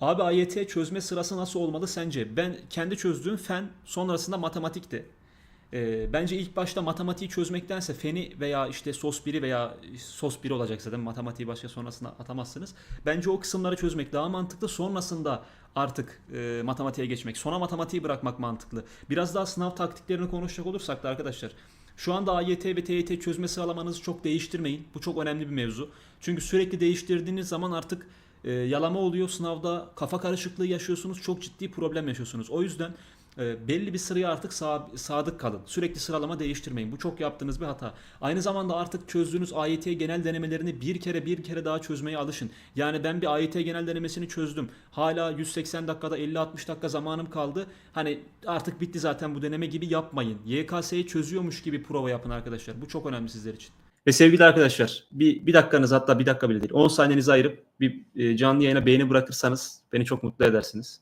Abi AYT çözme sırası nasıl olmalı sence? Ben kendi çözdüğüm fen sonrasında matematikti. Ee, bence ilk başta matematiği çözmektense feni veya işte sos 1'i veya sos 1 olacak zaten matematiği başka sonrasında atamazsınız. Bence o kısımları çözmek daha mantıklı. Sonrasında artık e, matematiğe geçmek. Sona matematiği bırakmak mantıklı. Biraz daha sınav taktiklerini konuşacak olursak da arkadaşlar. Şu anda AYT ve TYT çözme sıralamanızı çok değiştirmeyin. Bu çok önemli bir mevzu. Çünkü sürekli değiştirdiğiniz zaman artık e, yalama oluyor sınavda. Kafa karışıklığı yaşıyorsunuz. Çok ciddi problem yaşıyorsunuz. O yüzden e, belli bir sıraya artık sa- sadık kalın. Sürekli sıralama değiştirmeyin. Bu çok yaptığınız bir hata. Aynı zamanda artık çözdüğünüz AYT genel denemelerini bir kere bir kere daha çözmeye alışın. Yani ben bir AYT genel denemesini çözdüm. Hala 180 dakikada 50-60 dakika zamanım kaldı. Hani artık bitti zaten bu deneme gibi yapmayın. YKS'yi çözüyormuş gibi prova yapın arkadaşlar. Bu çok önemli sizler için. Ve sevgili arkadaşlar bir, bir dakikanız hatta bir dakika bile değil 10 saniyenizi ayırıp bir e, canlı yayına beğeni bırakırsanız beni çok mutlu edersiniz.